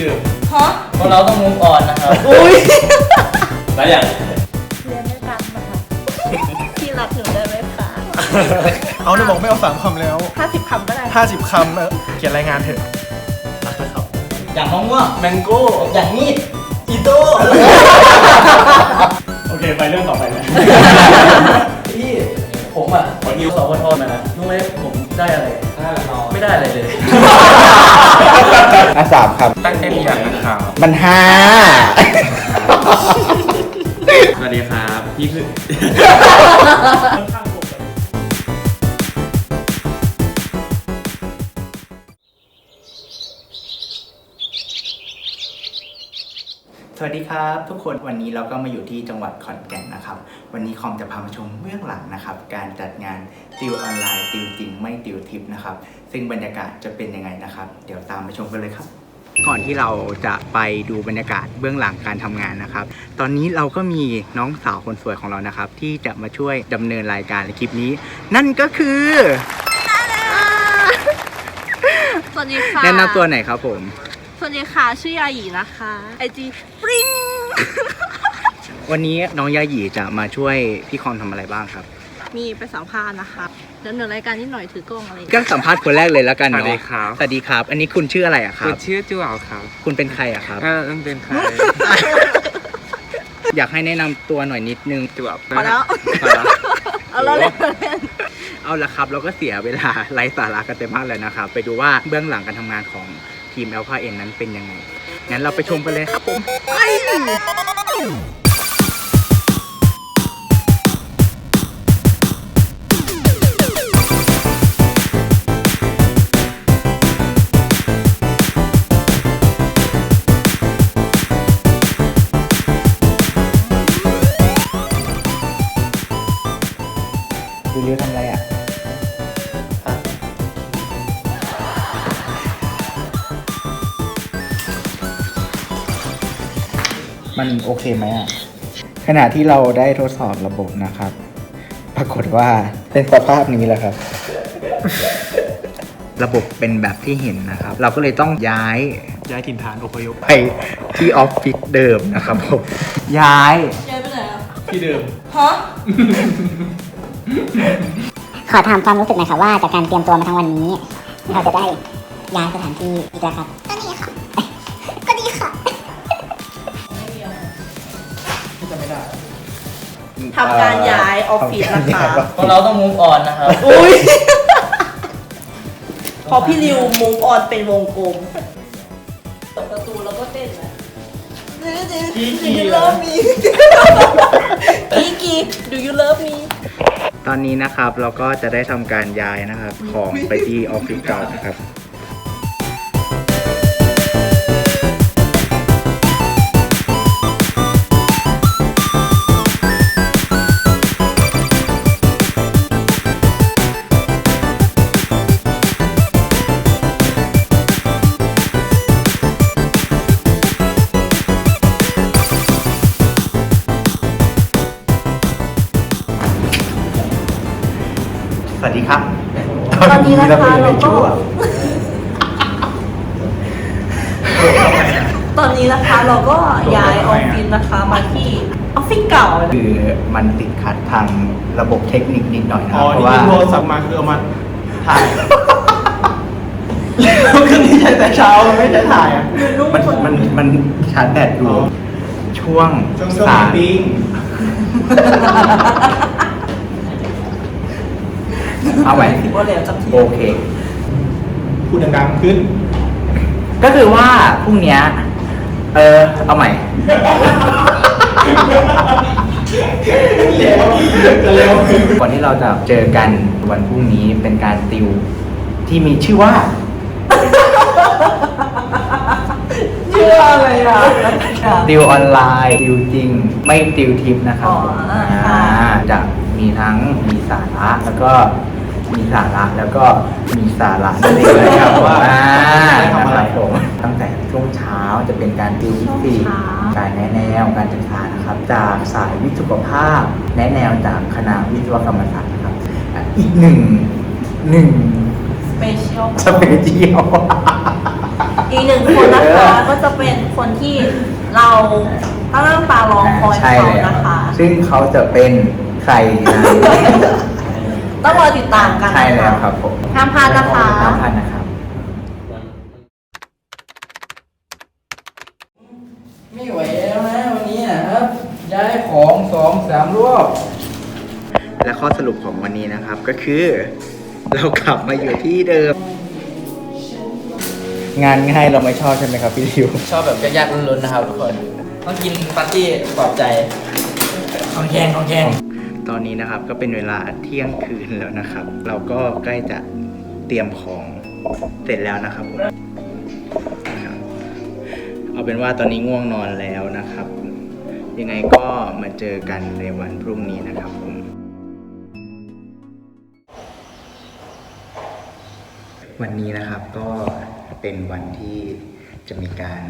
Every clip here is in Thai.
เดิมฮะพวกเราต้องมุมอ่อนนะครับอุ้ยแล้วอย่างเรียนไม่ตามนะคะพี่รักหนูได้ไหมคะเอาเนี่ยบอกไม่เอาสามคำแล้วห้าสิบคำก็ได้ห้าสิบคำเออเขียนรายงานเถอะรักนะครับ อย่างมะม่วงแมงโก้อย่างมีดอีโต้โอเคไปเรื่องต่อไปนะพี่ผมอะวันนี้สองคนโทษมานะรู้ไหมผมได้อะไร ไม่ได้อะไรเลย อะสามครับตั้งใจเรียนนะครับมันห้า สวัสดีครับ พี่คือ ดีครับทุกคนวันนี้เราก็มาอยู่ที่จังหวัดขอนแก่นนะครับ วันนี้คอมจะพามาชมเบื้องหลังนะครับ การจัดงานติวออนไลน์ติวจริงไม่ติวทิปนะครับ ซึ่งบรรยากาศจะเป็นยังไงนะครับ เดี๋ยวตามไปชมกันเลยครับ ก่อนที่เราจะไปดูบรรยากาศเบื้องหลังการทำงานนะครับ ตอนนี้เราก็มีน้องสาวคนสวยของเรานะครับ ที่จะมาช่วยดำเนินรายการในคลิปนี้ นั่นก็คือสวัสดีค่ะแนะนำตัวหน่อยครับผม สวัสดีค่ะ ชื่อยาหยีนะคะไอจีปริ้ง วันนี้น้องยาหยีจะมาช่วยพี่คอมทำอะไรบ้างครับ มีไปสัมภาษณ์นะคะเดี๋ยวหนึ่งรายการนิดหน่อยถือกล้องอะไรอย่างก็เงี้ยสัมภาษณ์คนแรกเลยแล้วกันสวัเนาะสดีครับ สวัสดีครับ อันนี้คุณชื่ออะไรอะครัคุบ ณชื่อจูเอาครับคุณเป็นใครอะครับ เออมันเป็นใครอยากให้แนะนำตัวหน่อยนิดนึง จูเอาพอแล้ว พอแล้ว เอาแล้วเลยเล่นเอาละครับ เราก็เสียเวลาไร้สาระกันเต็มมากเลยนะครับ ไปดูว่าเบื้องหลังการทำงานของ ทีมแอลพาเอ็นนั้นเป็นยังไงงั้นเราไปชมกันเลยครับผมไป โอเคไหมอะขณะที่เราได้ทดสอบระบบนะครับ ปรากฏว่าเป็นสภาพนี้แหละครับ ระบบเป็นแบบที่เห็นนะครับ เราก็เลยต้องย้ายย้ายถิ่นฐานอพยพไปที่ออฟฟิศเดิมนะครับผมย้ายยายไปไหนอะพี่เดิมฮะขอถามความรู้สึกหน่อยค่ะว่าจากการเตรียมตัวมาทั้งวันนี้ เราจะได้ย้ายสถานที่อีกแล้วครับ ทำการย้ายออฟฟิศนะคะ พวกเราต้องมุมอ่อนนะครับ อุ้ยพอพี่ริวมุงออนเป็นวงกลมเปิดประตูแล้วก็เต้นเลยกีกี Do you love me กีกี Do you love me ตอนนี้นะครับเราก็จะได้ทำการย้ายนะครับ ของไปที่ออฟฟิศเก่านะครับ วัสดีครับตอนนี้นะคะเราก็ ตอนนี้นะคะเราก็ย้ายออฟฟิศนะคะมาที่ออฟฟิศเก่าคือมันติดขัดทางระบบเทคนิคนิดหน่อยนะคอ๋รัอบเพนี่ราะว่า คือโทรศัพท์มาคือเอามาถ่ายแล้วเครื่องนี้ใช้แต่เช้ามันไม่ใช้ถ่ายอะมันมันมันชาร์จแบตอยู่อ๋อ ช่วงช่วงช่วงสาย ปิ้ง เอาไหมถือว่าแล้วจับทีโอเค พูดดังๆขึ้น ก็คือว่าพรุ่งเนี้ยเออเอาใหม่จะเร็วก่อนที่เราจะเจอกันวันพรุ่งนี้เป็นการติวที่มีชื่อว่าชื่ออะไรอะติวออนไลน์ติวจริง ไม่ติวทิปนะครับอ๋ออ่าาจะมีทั้งมีสาระแล้วก็ มีสาระแล้วก็มีสาระนั่นเองนะครับว่าได้ทำอะไรผมตั้งแต่ช่วงเช้าจะเป็นการติวฟิสิกส์การแนะแนวการศึกษานะครับ จากสายวิทย์สุขภาพ แนะแนวจากคณะวิศวกรรมศาสตร์นะครับอะอีกหนึ่งหนึ่งสเปเชียลสเปเชียลอีกอีกหนึ่งคนนะคะก็จะเป็นคนที่เราตั้งหน้าตารอคอยใช่เขาแล้วนะคะ ซึ่งเขาจะเป็นใครนะ ต้องรอติดตามกันใช่แล้วครับผมห้ามพลาดนะคะห้ามพลาดนะครับ ไม่ไหวแล้วนะวันนี้นะครับย้ายของสองสามรอบและข้อสรุปของวันนี้นะครับก็คือ เรากลับมาอยู่ที่เดิม งานง่ายเราไม่ชอบใช่ไหมครับพี่ริวชอบแบบยากๆลุ้นๆนะครับทุกคน ต้องกินปาร์ตี้ปลอบใจของแขงของแขง ตอนนี้นะครับก็เป็นเวลาเที่ยงคืนแล้วนะครับ เราก็ใกล้จะเตรียมของเสร็จแล้วนะครับผมเอาเป็นว่าตอนนี้ง่วงนอนแล้วนะครับ ยังไงก็มาเจอกันในวันพรุ่งนี้นะครับผมวันนี้นะครับก็เป็นวันที่จะมีการ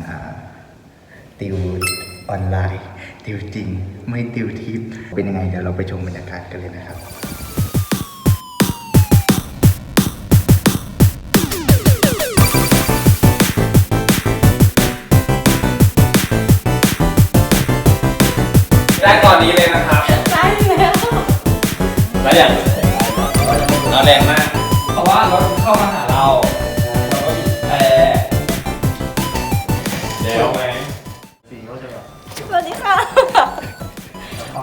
ติว ออนไลน์ติวจริง ไม่ติวทิปเป็นยังไงเดี๋ยวเราไปชมบรรยากาศกันเลยนะครับได้ตอนนี้เลยนะครับได้แล้วแล้วอย่างเราแรงมาก เพราะว่ารถเข้ามาหาเราเรา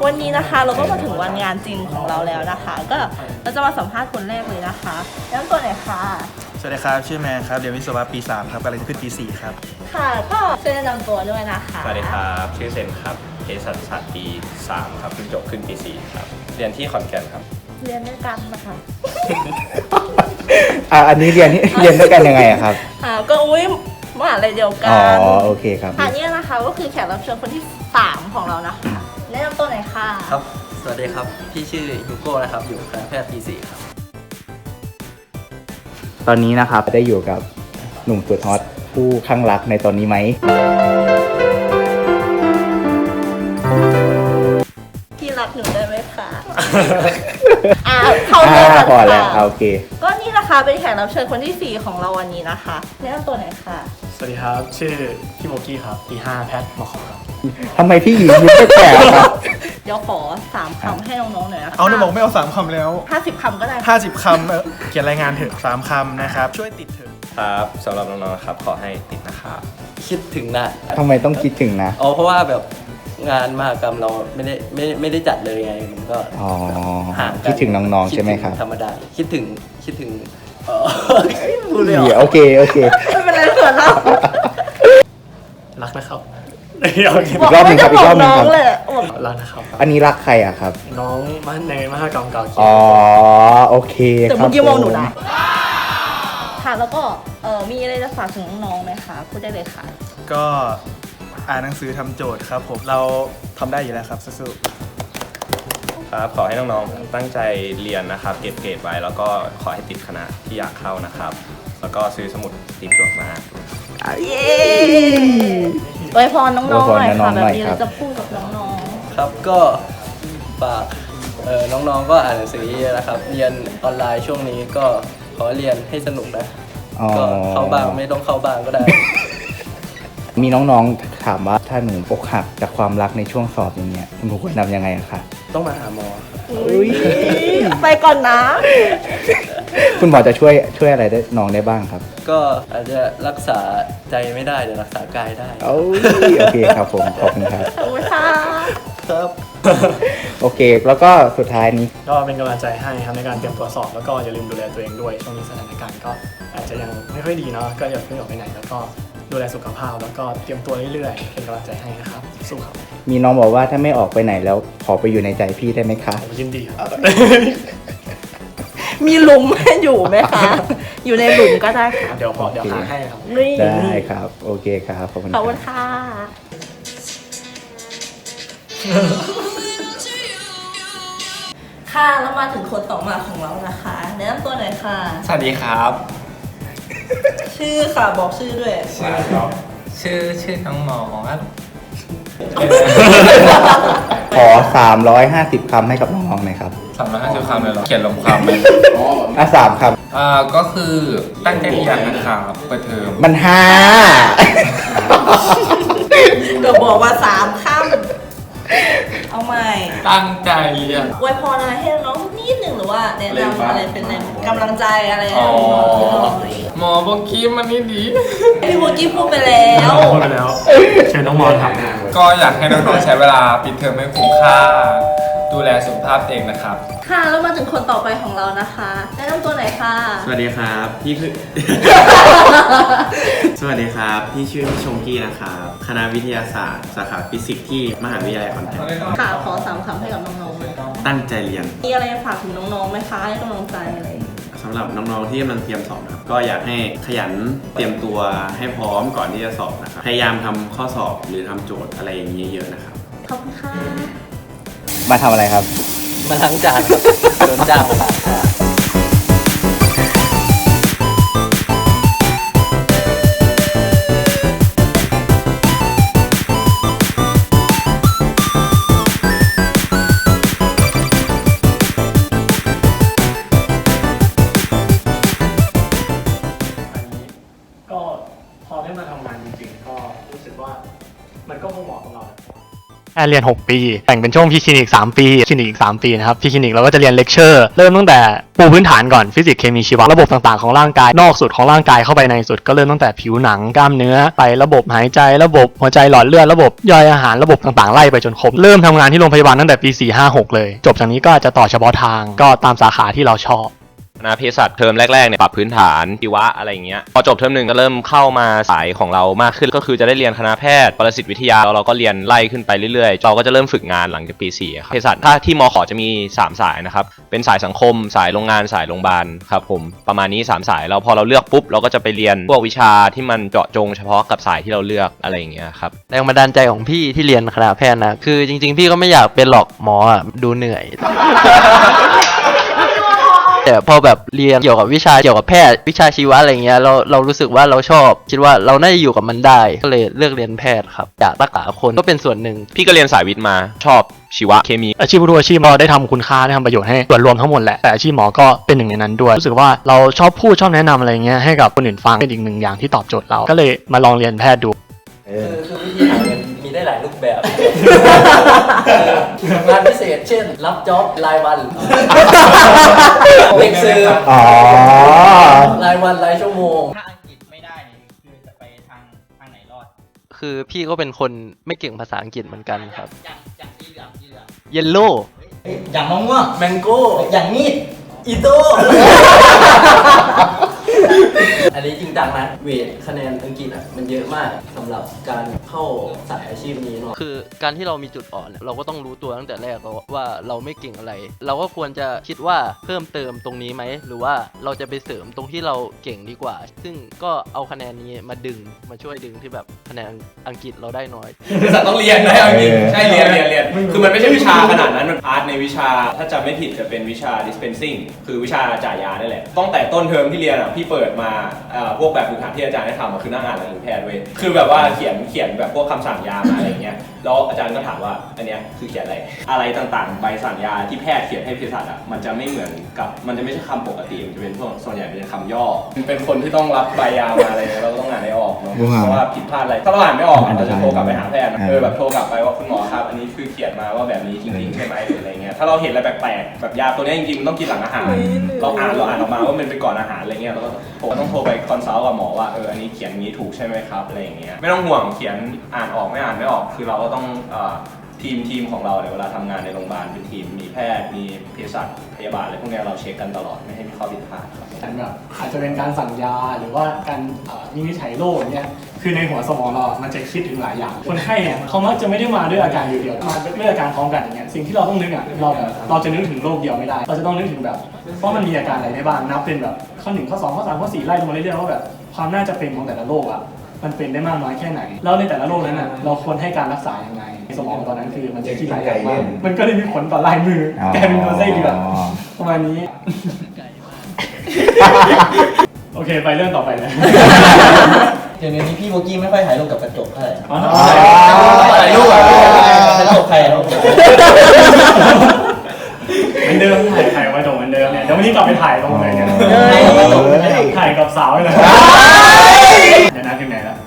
วันนี้นะคะเราก็มาถึงวันงานจริงของเราแล้วนะคะ ก็เราจะมาสัมภาษณ์คนแรกเลยนะคะแล้วตัวไหนอยค่ะสวัสดีครับ ชื่อแมนครับ เรียนวิศวะปี 3 ครับกำลังจะขึ้นปี 4 ครับ ค่ะก็ช่วยแนะนำตัวด้วยนะคะ สวัสดีครับ ชื่อเซนครับเภสัชศาสตร์ปี 3 ครับเพิ่งจบขึ้นปี 4 ครับ เรียนที่ขอนแก่นครับ เรียนด้วยกันนะคะอ่าอันนี้เรียนเรียนด้วยกันยังไงอะครับอ่าก็อุ้ยมหาลัยเดียวกัอ๋อนโอเคครับอันนี้นะคะก็คือแขกรับเชิญคนที่ 3 ของเรานะคะแนะนำตัวหน่อยค่ะ ครับ สวัสดีครับ พี่ชื่อยูโก้นะครับ อยู่คณะแพทย์ปีสี่ครับ ตอนนี้นะครับได้อยู่กับหนุ่มสุดฮอตผู้ข้างรักในตอนนี้ไหม พี่รักหนูได้ไหมคะอ่าเข้าเรื่องกันพอแล้วค่ะโอเค ก็นี่นะคะเป็นแขกรับเชิญคนที่ 4 ของเราวันนี้นะคะแนะนำตัวหน่อยค่ะ สวัสดีครับ ชื่อพี่โบกี้ครับปี5แพทย์มอขอครับ ทำไมพี่หญิงยิ้มแปลกๆครับเดี๋ยวขอ3คำให้น้องๆหน่อยนะคะเอาเนี่ยบอกไม่เอา3คำแล้ว ห้าสิบคำก็ได้50 คำเอ่อเขียนรายงานเถอะ3คำนะครับ ช่วยติดเถอะครับสำหรับน้องๆนะครับขอให้ติดนะครับคิดถึงนะทำไมต้องคิดถึงนะ อ๋อเพราะว่าแบบงานมหกรรมเราไม่ได้ไม่ไม่ได้จัดเลยไงมันก็อ๋อ ห่างกันคิดถึงน้องๆใช่ไหมครับ ดถึงธรรมดาคิดถึงคิดถึงเออพูดเลยเหรอโอเค โอเค ไม่เป็นไรเขินเรารักนะครับ เดี๋ยวอีกรอบหนึ่งครับอีกรอบหนึ่งครับน้องเลยอะบอกรักนะครับ อันนี้รักใครอะครับ น้องมันในมหากรรมเก่าเขียอ๋อ โอเคแต่ครัเมื่บอกี้มองหนูผนะ ค่ะแล้วก็เออมีอะไรจะฝากถึงน้องๆไหมคะพูดได้เลยค่ะ ก็อ่านหนังสือทำโจทย์ครับผมเราทำได้อยู่แล้วครับสู้ครับขอให้น้องๆตั้งใจเรียนนะครับ เก็บเกรดไว้ แล้วก็ขอให้ติดคณะที่อยากเข้านะครับ แล้วก็ซื้อสมุดตีมโจทย์มา เย้ อวยพรน้องๆหน่อยอวยพรน้ค่ะองๆแบหน่บอยนี้ครัเราบจะพูดกับน้องครับก็ฝากเอ่อน้องๆก็อ่านหนังสือเยอะๆนะครับ เรียนออนไลน์ช่วงนี้ก็ขอเรียนให้สนุกนะ อ๋อก็เข้าบ้างไม่ต้องเข้าบ้างก็ได้ มีน้องๆ ถามว่าถ้าหนูอกหักจากความรักในช่วงสอบอย่างเงี้ยหนูควรทำยังไงอะคะ ต้องมาหาหมอครับๆอุ๊ยไปก่อนนะ คุณหมอจะช่วยช่วยอะไรได้น้องได้บ้างครับก็อาจจะรักษาใจไม่ได้แต่รักษากายได้โอ้ยโอเคครับผมขอบคุณครับขอบคุณค่ะครับโอเค แล้วก็สุดท้ายนี้ๆก็เป็นกำลังใจให้ครับในการเตรียมตัวสอบแล้วก็อย่าลืมดูแลตัวเองด้วยช่วงนี้สถานการณ์ก็อาจจะยังไม่ค่อยดีเนาะก็อย่าเพิ่งออกไปไหนแล้วก็ดูแลสุขภาพแล้วก็เตรียมตัวเรื่อยๆ เป็นกำลังใจให้นะครับ สู้ครับ มีน้องบอกว่าถ้าไม่ออกไปไหนแล้วขอไปอยู่ในใจพี่ได้ไหมคะผมยินดีครับ มีหลุมให้อยู่ไหมคะ อยู่ในหลุมก็ได้ค่ะเดี๋ยวขอเดี๋ยวหาให้ครับ นี่ได้ครับ โอเคครับ ขอบคุณขคอบรัคุบณค่ะค่ะแล้วมาถึงคนต่อมาของเรานะคะแนะนำตัวหน่อยค่ะ สวัสดีครับ ชื่อค่ะบอกชื่อด้วยชื่อชื่อชื่อน้องหมอครับ ขอ 350 คำให้กับน้องๆหน่อยครับสามร้อยห้าสิบคำเลยเหรอ เขียนลงความไหมอะสามคำอ่าก็คือตั้งใจเรียนนะครับเปิดเทอมมันห้า ก็บอกว่าสามค่ำเอาใหม่ตั้งใจเรียนอวยพรอะไรให้น้องๆ นิดหนึ่งหรือว่าแนะนำอะไรเป็นแรงกำลังใจอะไรให้อ๋อน้องๆหน่อยหมอบอกคิมมันนี่ดี พี่โบกี้พูดไปแล้ว พูดไปแล้วเชิญน้องมอนครับ ก็อยากให้น้องๆใช้เวลาปิดเทอมให้คุ้มค่า ดูแลสุขภาพตัวเองนะครับ ค่ะแล้วมาถึงคนต่อไปของเรานะคะแนะนำตัวหน่อยค่ะ สวัสดีครับพี่คือ สวัสดีครับ พี่ชื่อพี่ชงกี้นะครับคณะวิทยาศาสตร์ สาขาฟิสิกส์ที่มหาวิทยาลัยขอนแก่นค่ะขอสามคำให้กับน้องๆเลยตั้งใจเรียน มีอะไรฝากถึงน้องๆไหมคะให้กำลังใจอะไรสำหรับน้องๆที่กำลังเตรียมสอบนะครับก็อยากให้ขยันเตรียมตัวให้พร้อมก่อนที่จะสอบนะครับพยายามทำข้อสอบหรือทำโจทย์อะไรอย่างนี้เยอะๆนะครับ ขอบคุณค่ะ มาทำอะไรครับ มาล้างจานครับโดนจ้างมาล้างจาน เรียน 6 ปี แบ่งเป็นช่วงพี่คลินิก 3 ปีคลินิกอีก 3 ปีนะครับพี่คลินิกเราก็จะเรียนเลคเชอร์เริ่มตั้งแต่ปูพื้นฐานก่อนฟิสิกส์เคมีชีวะระบบต่างๆของร่างกายนอกสุดของร่างกายเข้าไปในสุด ก็เริ่มตั้งแต่ผิวหนังกล้ามเนื้อไประบบหายใจระบบหัวใจหลอดเลือดระบบย่อยอาหารระบบต่างๆไล่ไปจนครบเริ่มทำงานที่โรงพยาบาลตั้งแต่ปี4 5 6 เลย จบจากนี้ก็จะต่อเฉพาะทางก็ตามสาขาที่เราชอบ คณะเภสัชเทอมแรกๆเนี่ยปรับพื้นฐานชีวะอะไรอย่างเงี้ยพอจบเทอมหนึ่งก็เริ่มเข้ามาสายของเรามากขึ้น ก็คือจะได้เรียนคณะแพทย์ปรสิตวิทยาแล้วเราก็เรียนไล่ขึ้นไปเรื่อยๆ เราก็จะเริ่มฝึกงานหลังจากปี4ครับเภสัชถ้าที่มขจะมี 3 สายนะครับเป็นสายสังคม สายโรงงานสายโรงพยาบาลครับผมประมาณนี้ 3 สายแล้วพอเราเลือกปุ๊บเราก็จะไปเรียนพวกวิชาที่มันเจาะจงเฉพาะกับสายที่เราเลือกอะไรอย่างเงี้ยครับแรงบันดาลใจของพี่ที่เรียนคณะแพทย์นะคือจริง ๆ พี่ก็ไม่อยากเป็นหรอกหมออะดูเหนื่อย แต่พอแบบเรียนเกี่ยวกับวิชาเกี่ยวกับแพทย์วิชาชีวะอะไรเงี้ยเราเรารู้สึกว่าเราชอบ คิดว่าเราน่าจะอยู่กับมันได้ก็เลยเลือกเรียนแพทย์ครับอยากรักษาคนก็เป็นส่วนหนึ่ง พี่ก็เรียนสายวิทย์มาชอบชีวะเคมี อาชีพทุกอาชีพเราได้ทำคุณค่าได้ทำประโยชน์ให้ส่วนรวมทั้งหมดแหละแต่อาชีพหมอก็เป็นหนึ่งในนั้นด้วย รู้สึกว่าเราชอบพูดชอบแนะนำอะไรเงี้ยให้กับคนอื่นฟังเป็นอีกหนึ่งอย่างที่ตอบโจทย์เราก็เลยมาลองเรียนแพทย์ดู คือคือวิธีหาเงินมีได้หลายรูปแบบงานพิเศษเช่น รับจ็อบรายวัน เด็กซื้ออ๋อ รายวันรายชั่วโมง ถ้าอังกฤษไม่ได้นี่คือจะไปทางทางไหนรอดคือพี่ก็เป็นคนไม่เก่งภาษาอังกฤษเหมือนกันครับ อย่างอย่างสีเหลืองสีเหลืองเยลโล่อย่างมะม่วงแมงโก้ อย่างมีดอีโต้ อันนี้จริงจังนะเวทคะแนนอังกฤษอะมันเยอะมากสำหรับการเข้าสายอาชีพนี้เนาะคือการที่เรามีจุดอ่อนเนี่ยเราก็ต้องรู้ตัวตั้งแต่แรกแล้วว่าเราไม่เก่งอะไร เราก็ควรจะคิดว่าเพิ่มเติมตรงนี้ไหม หรือว่าเราจะไปเสริมตรงที่เราเก่งดีกว่า ซึ่งก็เอาคะแนนนี้มาดึงมาช่วยดึงที่แบบคะแนนอังกฤษเราได้น้อย คือสัตว์ต้องเรียนนะเอาจริงใช่เรียนเรียนเรียนคือมันไม่ใช่วิชาขนาดนั้นมันอาร์ตในวิชาถ้าจำไม่ผิดจะเป็นวิชา dispensing คือวิชาจ่ายยานี่แหละตั้งแต่ต้นเทอมที่เรียนอะพี่เปิดมาเอ่อพวกแบบฝึกหัดที่อาจารย์ให้ทำอะคือนั่งอ่านหนังสือแพทย์เว้ยคือแบบว่าเขียนเขียนแบบพวกคำสั่งยามาอะไรอย่างเงี้ยแล้วอาจารย์ก็ถามว่าอันเนี้ยคือเขียนอะไรอะไรต่างๆใบสั่งยาที่แพทย์เขียนให้เภสัชอะมันจะไม่เหมือนกับมันจะไม่ใช่คำปกติมันจะเป็นพวกส่วนใหญ่เป็นคำย่อเป็นคนที่ต้องรับใบยามาอะไรเงี้ยเราก็ต้องอ่านให้ออกเนาะเพราะว่าผิดพลาดอะไรถ้าเราอ่านไม่ออกอะเราจะโทรกลับไปหาแพทย์นะเออแบบโทรกลับไปว่าคุณหมอครับ อันนี้คือเขียนมาว่าแบบนี้จริงๆใช่ไหมหรืออะไรเงี้ย ถ้าเราเห็นอะไรแปลกๆแบบยาตัวเนี้ยจริงๆมันต้องกินหลังอาหาร เราอ่านเราอ่านออกมาว่ามันเป็นก่อนอาหารอะไรเงี้ยเราก็ผมต้องโทรไปคอนซัลท์กับหมอว่าเอออันนี้เขียนอย่างนี้ถูกใช่ไหมครับอะไรอย่างเงี้ยไม่ต้องห่วงเขียนอ่านออกไม่อ่านไม่ออก คือเราก็ต้องเอ่อทีมทีมของเราเนี่ยเวลาทำงานในโรงพยาบาลเป็นทีมมีแพทย์มีเภสัชพยาบาลอะไรพวกเนี้ยเราเช็คกันตลอดไม่ให้มีข้อผิดพลาดครับแต่แบบอาจจะเป็นการสั่งยาหรือว่าการเอ่อวินิจฉัยโรคอย่างเงี้ย คือในหัวสมองเราอะมันจะคิดถึงหลายอย่าง คนไข้เนี่ยเขามักจะไม่ได้มาด้วยอาการเดียวๆมาด้วยอาการพร้อมกันอย่างเงี้ย สิ่งที่เราต้องนึกอะ เราแบบเราจะนึกถึงโรคเดียวไม่ได้ เราจะต้องนึกถึงแบบว่ามันมีอาการอะไรได้บ้าง นับเป็นแบบข้อหนึ่งข้อสองข้อสามข้อสี่ไล่ลงมาเรื่อยๆว่าแบบความน่าจะเป็นของแต่ละโรคอะ มันเป็นได้มากน้อยแค่ไหน แล้วในแต่ละโรคนั้นอะ เราควรให้การรักษายังไง สมองตอนนั้นคือมันจะคิดหลายอย่างมากมันก็เลยมีผลต่อลายมือกลายเป็นตัวไส้เดือนประมาณนี้ โอเค ไปเรื่องต่อไปเลย เดี๋ยวนี้พี่โบกี้ไม่ค่อยถ่ายรูปกับกระจกเท่าไหร่อ๋อถ่ายรูปอะถ่ายรูปกับใครอะอันอนเดิมถ่ายถ่ายมาจงเหมือนเดิมเนี่ยเดี๋ยววันนี้กลับไปถ่ายลงเลยเนี่ยเฮ้ยถ่ายกับสาวเลยเดี๋ยวนะถึงไหนแล้ว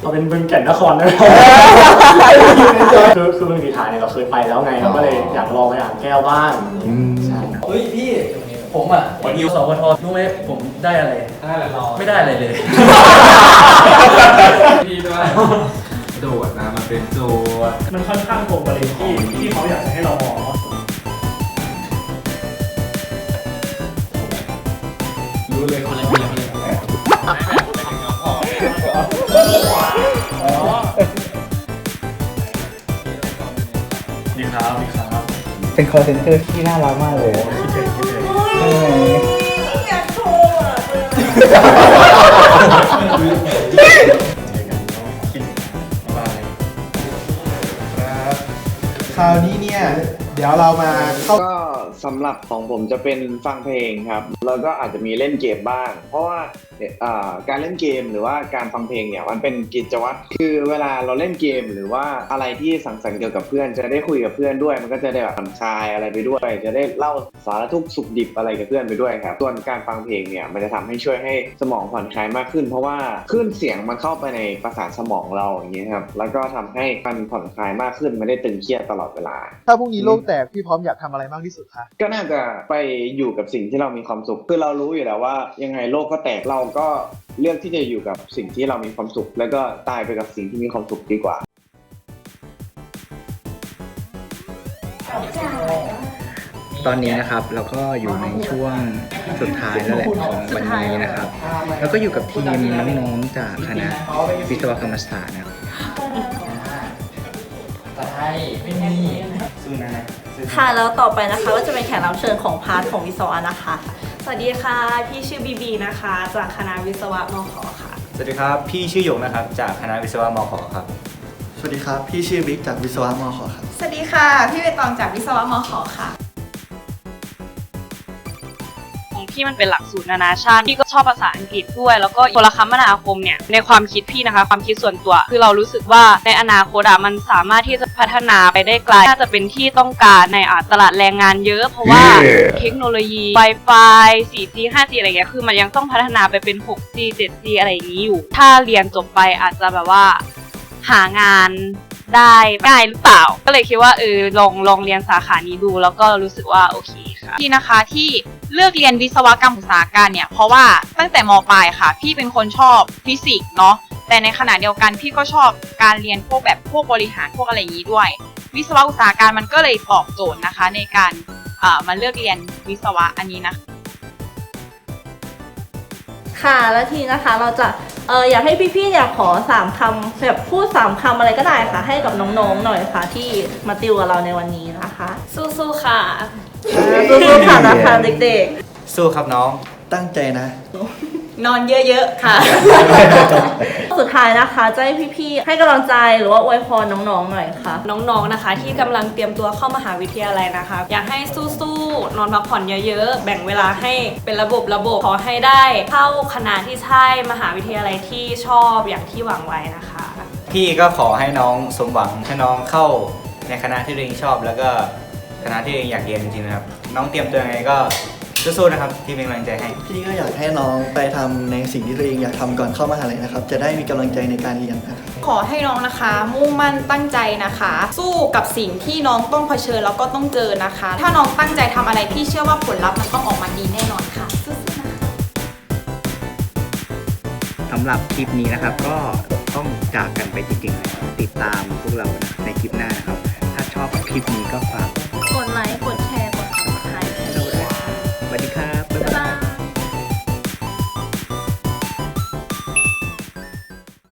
เราเป็นบึงแก่นนครนะคือคือบึงสีฐานเนี่ยเราเคยไปแล้วไงเราก็เลยอยากลองไปอ่างแก้วบ้างใช่เฮ้ยพี่ ผมอะวันนี้สวทรู้ไหมผมได้อะไร ได้ละรอไม่ได้อะไรเลยพี่ด้วยโจทย์นะมันเป็นโจทย์มันค่อนข้างตรงประเด็นที่ที่เขาอยากจะให้เรามองว่ารู้เลยคนละคนละคนละดีครับดีครับเป็นคอเซนเตอร์ที่น่ารักมากเลยคิดถึงคิดถึง อยากโชว์อะคิดบ้างเลยคราวนี้เนี่ย เดี๋ยวเรามาเข้าก็ สำหรับของผมจะเป็นฟังเพลงครับ แล้วก็อาจจะมีเล่นเกมบ้าง เพราะว่าอ่าการเล่นเกมหรือว่าการฟังเพลงเนี่ยมันเป็นกิจวัตรคือเวลาเราเล่นเกมหรือว่าอะไรที่สังสรรค์เกี่ยวกับเพื่อน จะได้คุยกับเพื่อนด้วย มันก็จะได้แบบผ่อนคลายอะไรไปด้วย จะได้เล่าสารทุกข์สุขดิบอะไรกับเพื่อนไปด้วยครับส่วนการฟังเพลงเนี่ยมันจะทำให้ช่วยให้สมองผ่อนคลายมากขึ้น เพราะว่าคลื่นเสียงมันเข้าไปในประสาทสมองเราอย่างเงี้ยครับแล้วก็ทำให้มันผ่อนคลายมากขึ้นไม่ได้ตึงเครียดตลอดเวลา ถ้าพรุ่งนี้โลกแตกพี่พร้อมอยากทำอะไรมากที่สุดคะก็น่าจะไปอยู่กับสิ่งที่เรามีความสุข คือเรารู้อยู่แล้วว่า ยังไงโลกก็แตกเราก็เลือกที่จะอยู่กับสิ่งที่เรามีความสุข แล้วก็ตายไปกับสิ่งที่มีความสุขดีกว่าตอนนี้นะครับเราก็อยู่ในช่วงสุดท้ายแล้วแหละของวันนี้นะครับ แล้วก็อยู่กับทีมน้องๆจากคณะวิศวกรรมศาสตร์นะครับใช่ไม่มี สู้นะค่ะแล้วต่อไปนะคะก็จะเป็นแขกรับเชิญของพาร์ทของวิศวะนะคะ สวัสดีค่ะ พี่ชื่อบีบีนะคะ จากคณะวิศวะมขค่ะ สวัสดีครับ พี่ชื่อหยกนะครับ จากคณะวิศวะมขครับ สวัสดีครับ พี่ชื่อบิ๊กจากวิศวะมขครับ สวัสดีค่ะ พี่ใบตองจากวิศวะมขค่ะ ของพี่มันเป็นหลักสูตรนานาชาติพี่ก็ชอบภาษาอังกฤษด้วย แล้วก็โทรคมนาคมเนี่ยในความคิดพี่นะคะ ความคิดส่วนตัว คือเรารู้สึกว่าในอนาคตอะมันสามารถที่จะพัฒนาไปได้ไกลน่าจะเป็นที่ต้องการในอะตลาดแรงงานเยอะ เพราะว่าเทคโนโลยี Wi-Fi 4G 5G อะไรเงี้ยคือมันยังต้องพัฒนาไปเป็น 6G 7G อะไรอย่างนี้อยู่ ถ้าเรียนจบไปอาจจะแบบว่าหางานได้ง่ายหรือเปล่า ก็เลยคิดว่าเออลองลองเรียนสาขานี้ดู แล้วก็รู้สึกว่าโอเคค่ะที่นะคะที่ เลือกเรียนวิศวกรรมอุตสาหการเนี่ย เพราะว่าตั้งแต่มปลายค่ะ พี่เป็นคนชอบฟิสิกส์เนาะแต่ในขณะเดียวกันพี่ก็ชอบการเรียนพวกแบบพวกบริหารพวกอะไรอย่างนี้ด้วย วิศวะอุตสาหการมันก็เลยตอบโจทย์นะคะ ในการเอ่อมาเลือกเรียนวิศวะอันนี้นะคะค่ะแล้วทีนี้นะคะเราจะเอออยากให้พี่ๆเนี่ยขอสามคำแบบพูดสามคำอะไรก็ได้ค่ะ ให้กับน้องๆหน่อยค่ะที่มาติวกับเราในวันนี้นะคะ สู้ๆค่ะอ่า สู้ๆค่ะนะคะเด็กสู้ครับน้อง ตั้งใจนะนอนเยอะๆค่ะๆสุดท้ายนะคะจะให้พี่ๆ ให้กำลังใจหรือว่าอวยพรน้องๆหน่อยค่ะ น้องๆนะคะที่กำลังเตรียมตัวเข้ามหาวิทยาลัยนะคะ อยากให้สู้ๆนอนพักผ่อนเยอะๆ แบ่งเวลาให้เป็นระบบระบบขอให้ได้ เข้าคณะที่ใช่มหาวิทยาลัยที่ชอบอย่างที่หวังไว้นะคะ พี่ก็ขอให้น้องสมหวังให้น้องเข้าในคณะที่ตัวเองชอบ แล้วก็ คณะที่ตัวเองอยากเรียนจริงๆนะครับ น้องเตรียมตัวยังไงก็สู้ๆนะครับ ที่เป็นกำลังใจให้ พี่ก็อยากให้น้องไปทำในสิ่งที่ตัวเองอยากทำก่อนเข้ามหาลัยนะครับ จะได้มีกำลังใจในการเรียนนะครับ ขอให้น้องนะคะ มุ่งมั่นตั้งใจนะคะ สู้กับสิ่งที่น้องต้องเผชิญแล้วก็ต้องเจอนะคะ ถ้าน้องตั้งใจทำอะไรพี่เชื่อว่าผลลัพธ์มันต้องออกมาดีแน่นอนค่ะสู้ๆนะคะ สำหรับคลิปนี้นะครับก็ต้องจากกันไปจริงๆนะครับติดตามพวกเรานะในคลิปหน้านะครับ ถ้าชอบคลิปนี้ก็ฝากกด กดไลค์ กดแชร์ กดติดตาม สวัสดีค่ะ